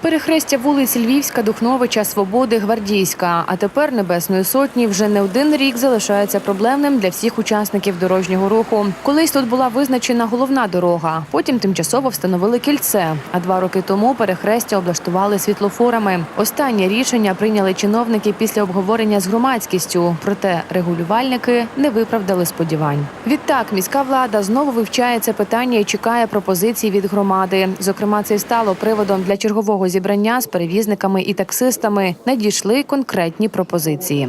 Перехрестя вулиць Львівська, Духновича, Свободи, Гвардійська. А тепер Небесної сотні вже не один рік залишається проблемним для всіх учасників дорожнього руху. Колись тут була визначена головна дорога, потім тимчасово встановили кільце. А два роки тому перехрестя облаштували світлофорами. Останнє рішення прийняли чиновники після обговорення з громадськістю. Проте регулювальники не виправдали сподівань. Відтак міська влада знову вивчає це питання і чекає пропозицій від громади. Зокрема, це й стало приводом для чергового зібрання з перевізниками і таксистами. Надійшли конкретні пропозиції.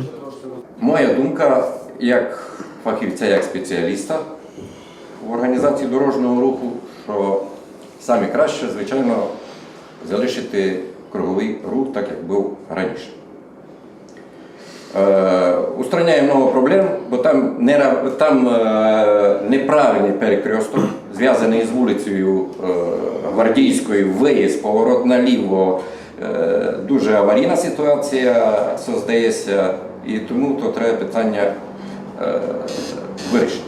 Моя думка як фахівця, як спеціаліста в організації дорожнього руху, що саме краще, звичайно, залишити круговий рух так, як був раніше. Устраняє много проблем, бо там, не, ра- там е, неправильний перекресток, зв'язаний з вулицею е, Гвардійською, виїзд, поворот наліво. Е, дуже аварійна ситуація создається, і тому то треба питання е, вирішити.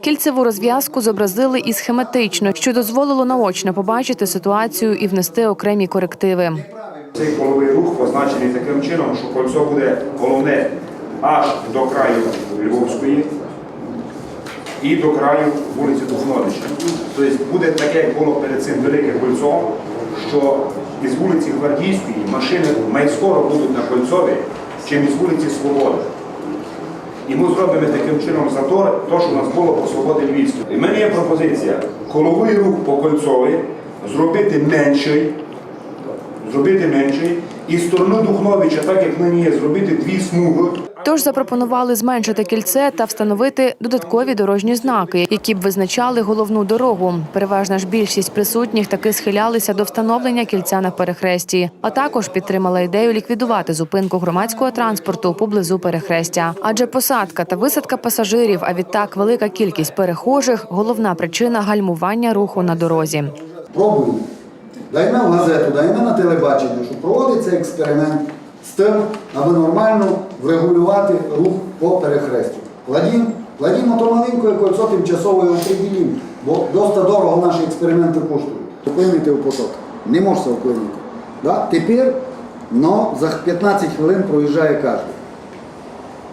Кільцеву розв'язку зобразили і схематично, що дозволило наочно побачити ситуацію і внести окремі корективи. Цей коловий рух позначений таким чином, що кольцо буде головне аж до краю Львовської і до краю вулиці Духновича. Тобто буде таке, як було перед цим велике кольцо, що із вулиці Гвардійської машини майскоро будуть на кольцові, чим із вулиці Свободи. І ми зробимо таким чином затор, то, що у нас було по свободі Львівській. І в мене є пропозиція коловий рух по кольцові зробити менший, зробити менший, і сторону Духновича, так як нині є, зробити дві смуги. Тож запропонували зменшити кільце та встановити додаткові дорожні знаки, які б визначали головну дорогу. Переважна ж більшість присутніх таки схилялися до встановлення кільця на перехресті, а також підтримала ідею ліквідувати зупинку громадського транспорту поблизу перехрестя. Адже посадка та висадка пасажирів, а відтак велика кількість перехожих головна причина гальмування руху на дорозі. Пробуємо. Дайме в газету, дайме на телебачення, що проводиться експеримент з тим, аби нормально врегулювати рух по перехрестю. Кладім, кладімо то маленьке кольцо тимчасово його бо досить дорого наші експерименти коштують. Вклинити в поток. Не можна вклинити. Да? Тепер но за 15 хвилин проїжджає кожен.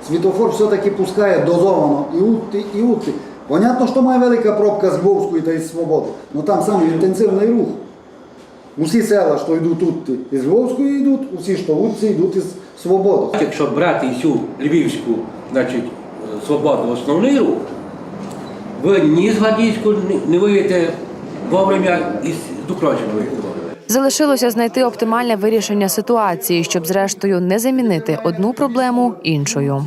Світофор все-таки пускає дозовано і утти, і утти. Понятно, що має велика пробка з Бовської та із Свободи, але там саме інтенсивний рух. Усі села, що йдуть тут із Львовської йдуть, усі, що вулиці йдуть із Свободи. Якщо брати всю Львівську, значить, е, свободу основний рух, ви ні з Гвардійську не- виїдете вовремя і з Залишилося знайти оптимальне вирішення ситуації, щоб зрештою не замінити одну проблему іншою.